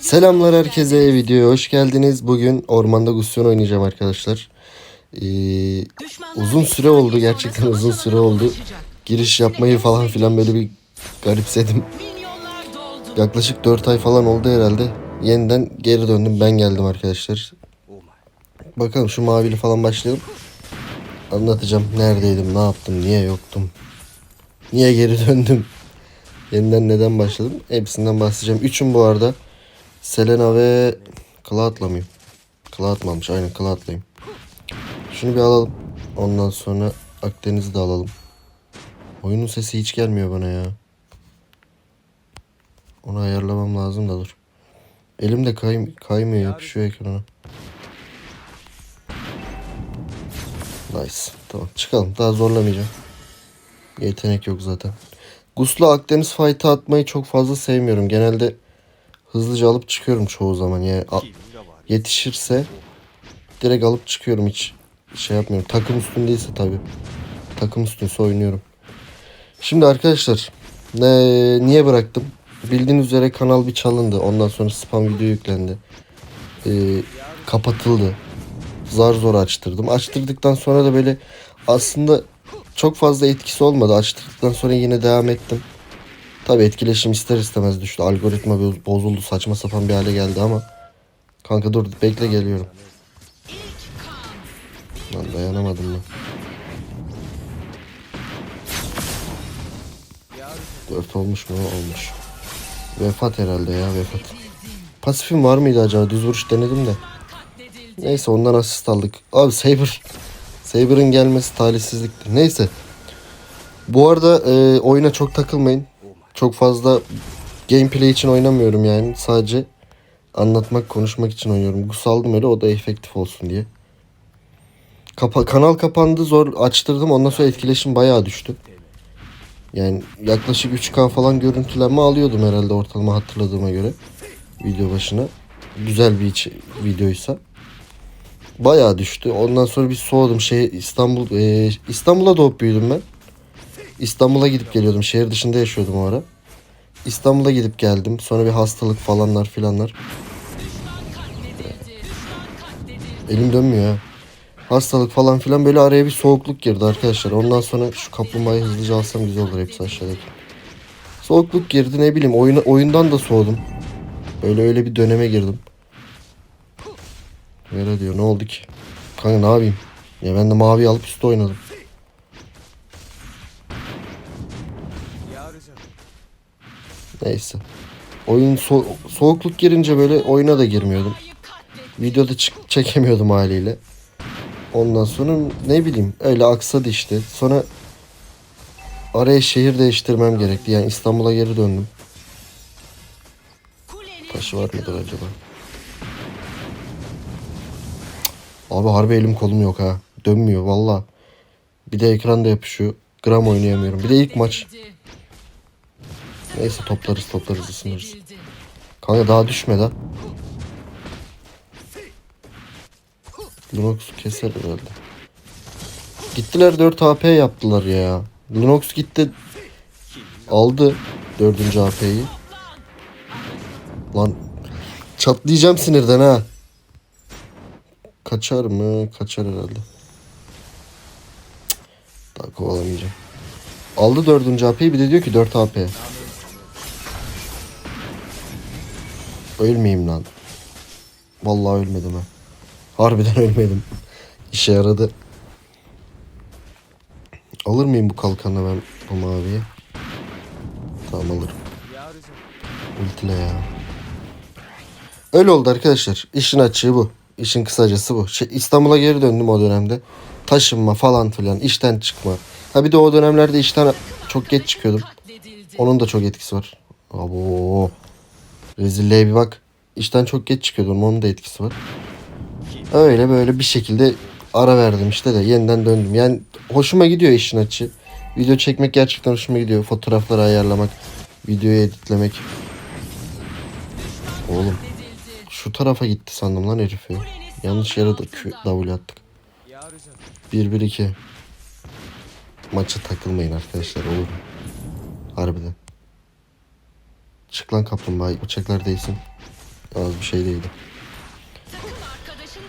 Selamlar herkese videoya hoş geldiniz. Bugün ormanda Gusyon oynayacağım arkadaşlar. Ee, uzun süre oldu gerçekten uzun süre oldu. Giriş yapmayı falan filan böyle bir garipsedim. Yaklaşık 4 ay falan oldu herhalde. Yeniden geri döndüm ben geldim arkadaşlar. Bakalım şu mavili falan başlayalım. Anlatacağım neredeydim ne yaptım niye yoktum. Niye geri döndüm. Yeniden neden başladım hepsinden bahsedeceğim. Üçüm bu arada. Selena ve Cloud'la mıyım? Cloud'lamış aynen Cloud'layım. Şunu bir alalım. Ondan sonra Akdeniz'i de alalım. Oyunun sesi hiç gelmiyor bana ya. Onu ayarlamam lazım da dur. Elim de kay kaymıyor yapışıyor ekrana. Nice. Tamam çıkalım. Daha zorlamayacağım. Yetenek yok zaten. Guslu Akdeniz fight'ı atmayı çok fazla sevmiyorum. Genelde hızlıca alıp çıkıyorum çoğu zaman. Yani yetişirse direkt alıp çıkıyorum hiç şey yapmıyorum. Takım üstündeyse tabii. Takım üstünse oynuyorum. Şimdi arkadaşlar ne, niye bıraktım? Bildiğiniz üzere kanal bir çalındı. Ondan sonra spam video yüklendi. Ee, kapatıldı. Zar zor açtırdım. Açtırdıktan sonra da böyle aslında çok fazla etkisi olmadı. Açtırdıktan sonra yine devam ettim. Tabi etkileşim ister istemez düştü. Algoritma boz- bozuldu. Saçma sapan bir hale geldi ama. Kanka dur bekle geliyorum. Lan dayanamadım ben. Dört olmuş mu? Olmuş. Vefat herhalde ya vefat. Pasifim var mıydı acaba? Düz vuruş denedim de. Neyse ondan asist aldık. Abi Saber. Saber'ın gelmesi talihsizlikti. Neyse. Bu arada e, oyuna çok takılmayın. Çok fazla gameplay için oynamıyorum yani. Sadece anlatmak, konuşmak için oynuyorum. Gus aldım öyle o da efektif olsun diye. Kapa kanal kapandı zor açtırdım. Ondan sonra etkileşim bayağı düştü. Yani yaklaşık 3K falan görüntülenme alıyordum herhalde ortalama hatırladığıma göre. Video başına. Güzel bir videoysa. Bayağı düştü. Ondan sonra bir soğudum. Şey İstanbul e, İstanbul'a doğup büyüdüm ben. İstanbul'a gidip geliyordum. Şehir dışında yaşıyordum o ara. İstanbul'a gidip geldim. Sonra bir hastalık falanlar filanlar. Elim dönmüyor ha. Hastalık falan filan böyle araya bir soğukluk girdi arkadaşlar. Ondan sonra şu kaplumbağayı hızlıca alsam güzel olur hepsi aşağıdaki. Soğukluk girdi ne bileyim oyuna, oyundan da soğudum. Böyle öyle bir döneme girdim. Vera diyor ne oldu ki? Kanka ne yapayım? Ya ben de mavi alıp üstte oynadım. Neyse. Oyun so- soğukluk girince böyle oyuna da girmiyordum. Videoda çekemiyordum haliyle. Ondan sonra ne bileyim öyle aksadı işte. Sonra araya şehir değiştirmem gerekti. Yani İstanbul'a geri döndüm. Taşı var mıdır acaba? Abi harbi elim kolum yok ha. Dönmüyor valla. Bir de ekranda yapışıyor. Gram oynayamıyorum. Bir de ilk maç. Neyse toplarız toplarız ısınırız. Kanka daha düşmedi ha. Lunox keser herhalde. Gittiler 4 AP yaptılar ya. Lunox gitti. Aldı 4. AP'yi. Lan çatlayacağım sinirden ha. Kaçar mı? Kaçar herhalde. Daha kovalamayacağım. Aldı 4. AP'yi bir de diyor ki 4 AP. Ölmeyeyim lan. Vallahi ölmedim ha. Harbiden ölmedim. İşe yaradı. Alır mıyım bu kalkanla ben bu maviyi? Tamam alırım. Ultile ya. Öyle oldu arkadaşlar. İşin açığı bu. İşin kısacası bu. Şey, İstanbul'a geri döndüm o dönemde. Taşınma falan filan. işten çıkma. Ha bir de o dönemlerde işten çok geç çıkıyordum. Onun da çok etkisi var. Abo. Rezilliğe bir bak. İşten çok geç çıkıyordum. Onun da etkisi var. Öyle böyle bir şekilde ara verdim işte de yeniden döndüm. Yani hoşuma gidiyor işin açı. Video çekmek gerçekten hoşuma gidiyor. Fotoğrafları ayarlamak, videoyu editlemek. Oğlum şu tarafa gitti sandım lan herifi. Yanlış yere Q, W attık. 1-1-2. Maça takılmayın arkadaşlar olur mu? Harbiden. Çık lan kaplumbağa bıçaklar değsin. Az bir şey değildi.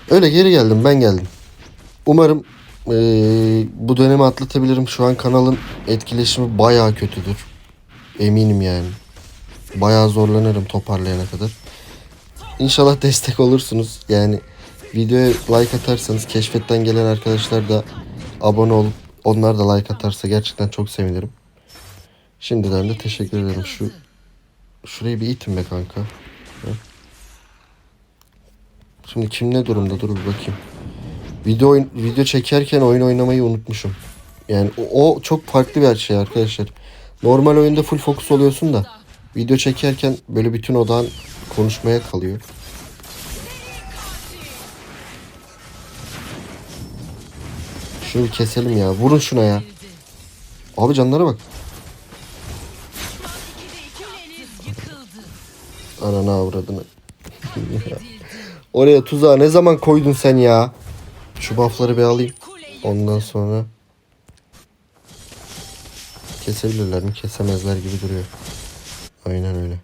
Öyle geri geldim ben geldim. Umarım eee, bu dönemi atlatabilirim. Şu an kanalın etkileşimi bayağı kötüdür. Eminim yani. Bayağı zorlanırım toparlayana kadar. İnşallah destek olursunuz. Yani videoya like atarsanız keşfetten gelen arkadaşlar da abone olup onlar da like atarsa gerçekten çok sevinirim. Şimdiden de teşekkür ederim. Şu şurayı bir itin be kanka. Şimdi kim ne durumda dur bir bakayım. Video video çekerken oyun oynamayı unutmuşum. Yani o, o çok farklı bir şey arkadaşlar. Normal oyunda full fokus oluyorsun da video çekerken böyle bütün odağın konuşmaya kalıyor. Şunu bir keselim ya. Vurun şuna ya. Abi canlara bak. Ananı avradını. Oraya tuzağı ne zaman koydun sen ya? Şu buffları bir alayım. Ondan sonra kesebilirler mi? Kesemezler gibi duruyor. Aynen öyle.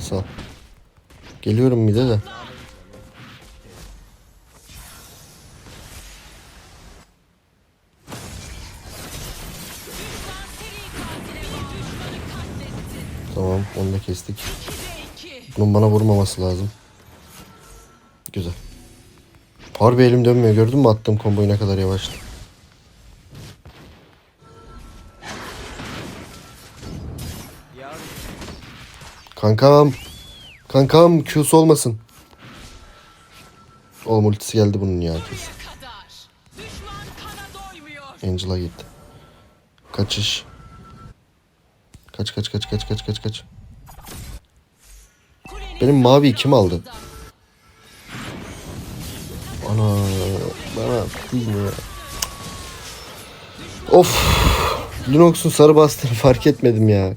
Sağ. Geliyorum bir de de. Tamam onu da kestik. Bunun bana vurmaması lazım. Güzel. Harbi elim dönmüyor. Gördün mü attığım komboyu ne kadar yavaştı. Kankam. Kankam Q'su olmasın. Oğlum ultisi geldi bunun ya kesin. Angela gitti. Kaçış. Kaç kaç kaç kaç kaç kaç kaç. Benim mavi kim aldı? Ana bana ya? Of. Linux'un sarı bastığını fark etmedim ya.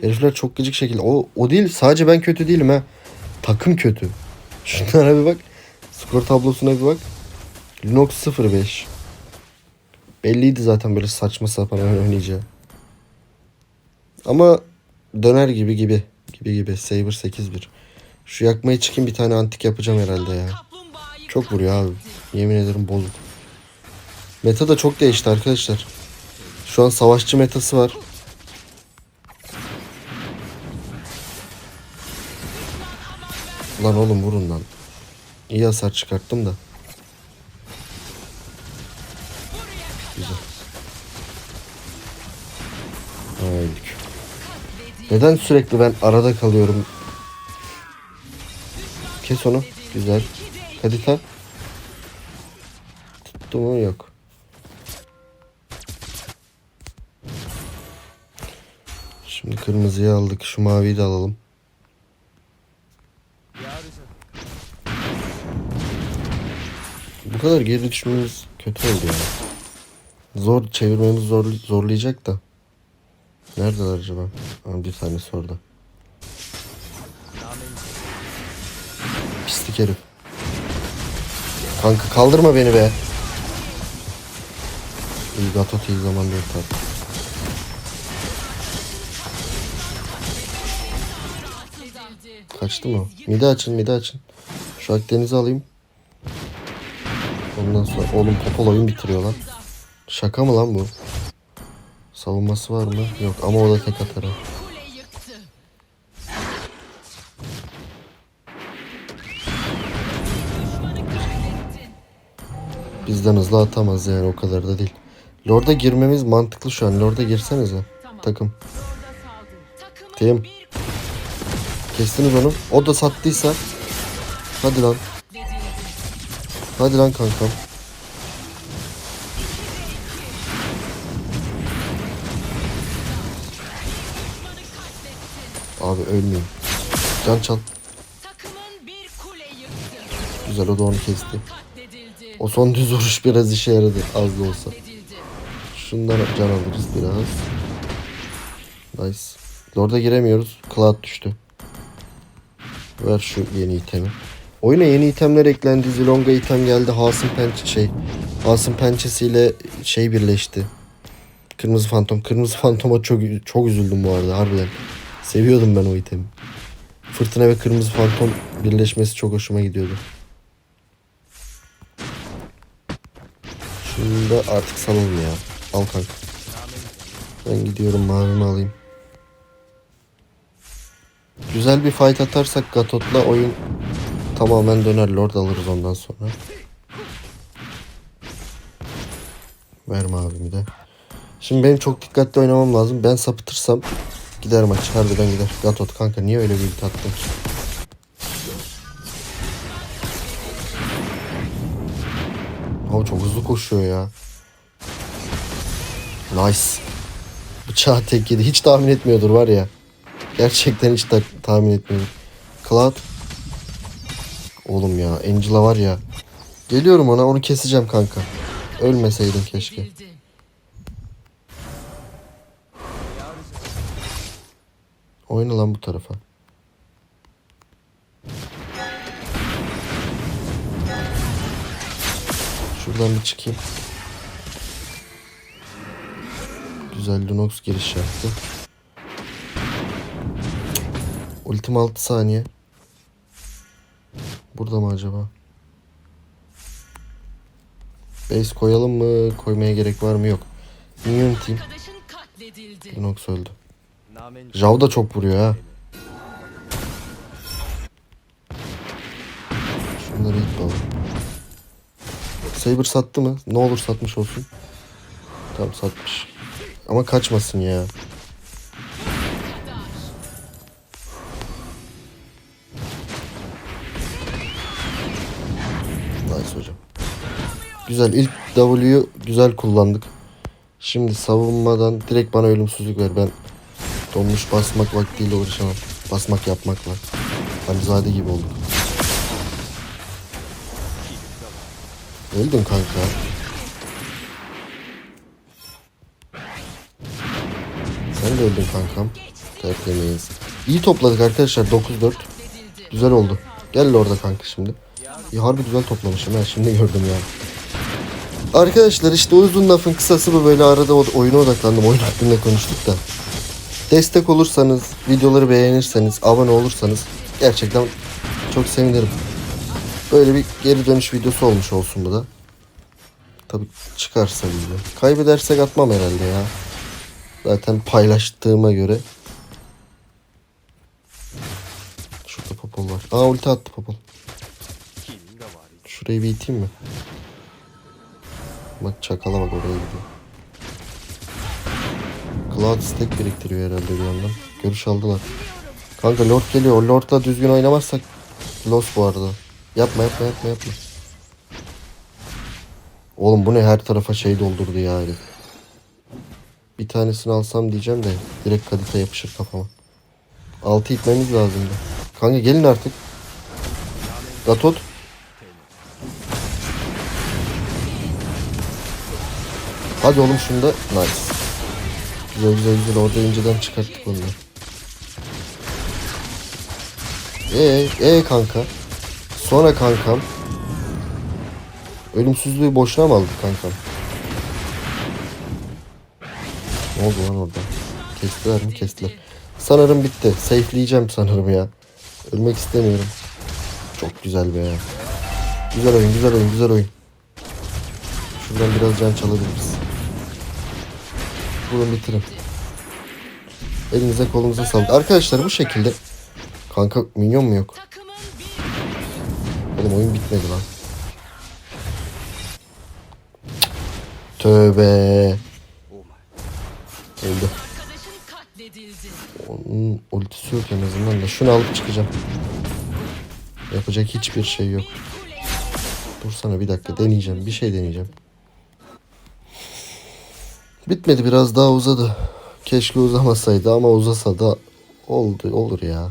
Herifler çok gıcık şekilde. O, o değil sadece ben kötü değilim ha. Takım kötü. Şunlara bir bak. Skor tablosuna bir bak. Linux 05. Belliydi zaten böyle saçma sapan oynayacağı. Ama döner gibi gibi. Gibi gibi. Saber 8-1. Şu yakmaya çıkayım bir tane antik yapacağım herhalde ya. Çok vuruyor abi. Yemin ederim bozuk. Meta da çok değişti arkadaşlar. Şu an savaşçı metası var. Lan oğlum vurun lan. İyi hasar çıkarttım da. Neden sürekli ben arada kalıyorum? Kes onu. Güzel. Kadita. Tuttu mu? Yok. Şimdi kırmızıyı aldık. Şu maviyi de alalım. Bu kadar geri düşmemiz kötü oldu ya. Zor çevirmemiz zor, zorlayacak da. Neredeler acaba? Aa, bir tanesi orada. Pislik herif. Kanka kaldırma beni be. İyi Gatot iyi zamanda yeter. Kaçtı mı? Mide açın mide açın. Şu Akdeniz'i alayım. Ondan sonra oğlum popol oyun bitiriyor lan. Şaka mı lan bu? Savunması var mı? Yok ama o da tek atar. Bizden hızlı atamaz yani o kadar da değil. Lord'a girmemiz mantıklı şu an. Lord'a girsenize. Takım. Tim. Kestiniz onu. O da sattıysa. Hadi lan. Hadi lan kankam. Abi ölmeyeyim. Can çal. Güzel o da onu kesti. O son düz vuruş biraz işe yaradı. Az da olsa. Şundan can alırız biraz. Nice. Lord'a giremiyoruz. Cloud düştü. Ver şu yeni itemi. Oyuna yeni itemler eklendi. Zilonga item geldi. Hasım pençe şey. Hasım pençesiyle şey birleşti. Kırmızı fantom. Kırmızı fantoma çok çok üzüldüm bu arada harbiden. Seviyordum ben o itemi. Fırtına ve kırmızı fantom birleşmesi çok hoşuma gidiyordu. Şunu da artık salalım ya. Al kanka. Ben gidiyorum mavimi alayım. Güzel bir fight atarsak Gatot'la oyun tamamen döner. Lord alırız ondan sonra. Ver mavimi de. Şimdi benim çok dikkatli oynamam lazım. Ben sapıtırsam gider maç. Harbiden gider. Gatot kanka niye öyle bir ulti attın? Abi çok hızlı koşuyor ya. Nice. Bıçağı tek yedi. Hiç tahmin etmiyordur var ya. Gerçekten hiç ta- tahmin etmiyordur. Cloud. Oğlum ya Angela var ya. Geliyorum ona onu keseceğim kanka. Ölmeseydin keşke. Oyna lan bu tarafa. Şuradan bir çıkayım. Güzel Lunox giriş yaptı. Ultim 6 saniye. Burada mı acaba? Base koyalım mı? Koymaya gerek var mı? Yok. Minyon team. Lunox öldü. Jav da çok vuruyor ha. Şunları ilk alalım. Saber sattı mı? Ne olur satmış olsun. Tamam satmış. Ama kaçmasın ya. Nice hocam. Güzel ilk W'yu güzel kullandık. Şimdi savunmadan direkt bana ölümsüzlük ver. Ben donmuş basmak vaktiyle uğraşamam. Basmak yapmakla. Hamzade gibi olduk. Öldün kanka. Sen de öldün kankam. Tertemiz. İyi topladık arkadaşlar 9-4. Güzel oldu. Gel orada kanka şimdi. Ya harbi güzel toplamışım ha şimdi gördüm yani. Arkadaşlar işte uzun lafın kısası bu böyle arada oyuna odaklandım. Oyun hakkında konuştuk da. Destek olursanız, videoları beğenirseniz, abone olursanız gerçekten çok sevinirim. Böyle bir geri dönüş videosu olmuş olsun bu da. Tabii çıkarsa video. Kaybedersek atmam herhalde ya. Zaten paylaştığıma göre. Şurada popol var. Aa ulti attı popol. Şurayı bir iteyim mi? Bak çakala bak oraya gidiyor. Cloud stack biriktiriyor herhalde bir yandan. Görüş aldılar. Kanka Lord geliyor. Lord'la düzgün oynamazsak loss bu arada. Yapma yapma yapma yapma. Oğlum bu ne her tarafa şey doldurdu ya herif. Bir tanesini alsam diyeceğim de direkt kadite yapışır kafama. Altı itmemiz lazımdı. Kanka gelin artık. Gatot. Hadi oğlum şunu da nice. Güzel güzel güzel orada inceden çıkarttık da. Ee, ee kanka. Sonra kankam. Ölümsüzlüğü boşuna mı aldık kankam? Ne oldu lan orada? Kestiler mi? Kestiler. Sanırım bitti. Safe'leyeceğim sanırım ya. Ölmek istemiyorum. Çok güzel be ya. Güzel oyun, güzel oyun, güzel oyun. Şuradan biraz can çalabiliriz. Vurun bitirin. Elinize kolunuza sağlık. Arkadaşlar bu şekilde. Kanka minyon mu yok? Oğlum oyun bitmedi lan. Tövbe. Öldü. Onun ultisi yok en azından da. Şunu alıp çıkacağım. Yapacak hiçbir şey yok. Dursana bir dakika deneyeceğim. Bir şey deneyeceğim. Bitmedi biraz daha uzadı. Keşke uzamasaydı ama uzasa da oldu olur ya.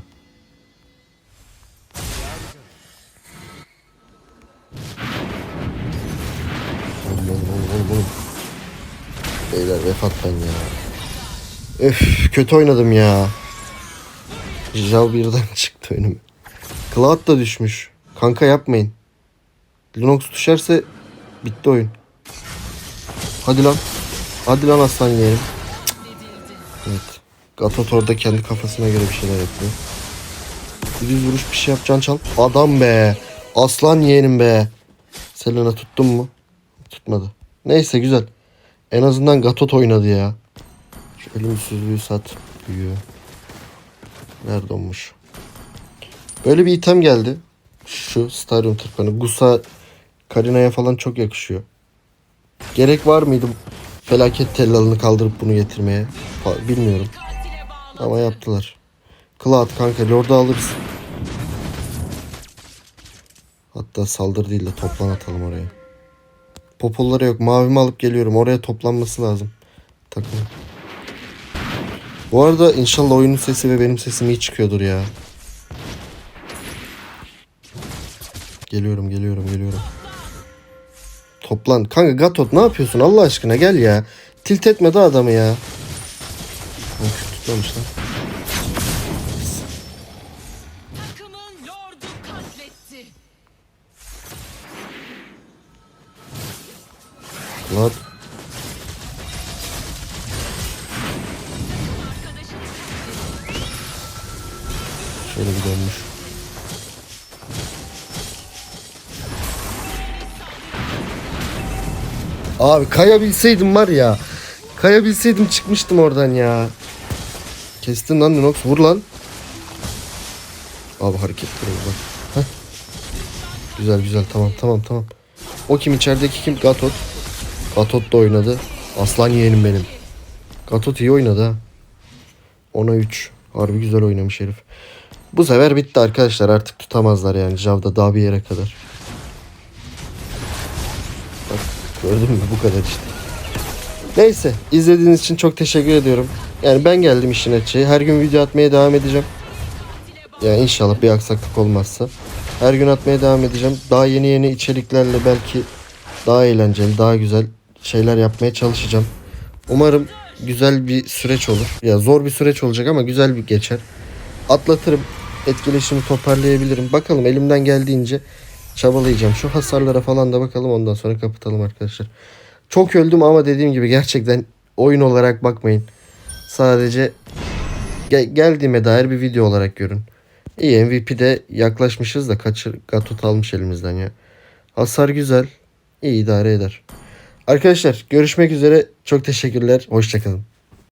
Beyler vefat ben ya. Öf kötü oynadım ya. Jav birden çıktı önüme. Cloud da düşmüş. Kanka yapmayın. Lunox düşerse bitti oyun. Hadi lan. Hadi lan aslan. Katledildi. Evet. Gatot orada kendi kafasına göre bir şeyler yapıyor. Bir düz vuruş bir şey yapacaksın çal. Adam be. Aslan yeğenim be. Selena tuttun mu? Tutmadı. Neyse güzel. En azından Gatot oynadı ya. Şu ölümsüzlüğü sat. Büyüyor. Nerede olmuş? Böyle bir item geldi. Şu stadyum tırpanı. Gusa Karina'ya falan çok yakışıyor. Gerek var mıydı felaket tellalını kaldırıp bunu getirmeye? Bilmiyorum. Ama yaptılar. Cloud kanka Lord'u alırız. Hatta saldır değil de toplan atalım oraya. Popollara yok. Mavimi alıp geliyorum. Oraya toplanması lazım. Takımın. Bu arada inşallah oyunun sesi ve benim sesim iyi çıkıyordur ya. Geliyorum geliyorum geliyorum. Toplan. Kanka Gatot ne yapıyorsun Allah aşkına gel ya. Tilt etme de adamı ya. Of, tutmamış lan. Lan şöyle bir dönmüş. Abi kayabilseydim var ya. Kayabilseydim çıkmıştım oradan ya. Kestin lan Lunox vur lan. Abi hareketleri bak. Güzel güzel tamam tamam tamam. O kim içerideki kim? Gatot. Gatot da oynadı. Aslan yeğenim benim. Gatot iyi oynadı ha. 10'a 3. Harbi güzel oynamış herif. Bu sefer bitti arkadaşlar. Artık tutamazlar yani. Jav'da daha bir yere kadar. Gördün mü? Bu kadar işte. Neyse. izlediğiniz için çok teşekkür ediyorum. Yani ben geldim işin açığı. Her gün video atmaya devam edeceğim. Yani inşallah bir aksaklık olmazsa. Her gün atmaya devam edeceğim. Daha yeni yeni içeriklerle belki daha eğlenceli, daha güzel şeyler yapmaya çalışacağım. Umarım güzel bir süreç olur. Ya zor bir süreç olacak ama güzel bir geçer. Atlatırım. Etkileşimi toparlayabilirim. Bakalım elimden geldiğince çabalayacağım. Şu hasarlara falan da bakalım ondan sonra kapatalım arkadaşlar. Çok öldüm ama dediğim gibi gerçekten oyun olarak bakmayın. Sadece ge- geldiğime dair bir video olarak görün. İyi MVP'de yaklaşmışız da kaçır Gatot almış elimizden ya. Hasar güzel. İyi idare eder. Arkadaşlar görüşmek üzere. Çok teşekkürler. Hoşçakalın.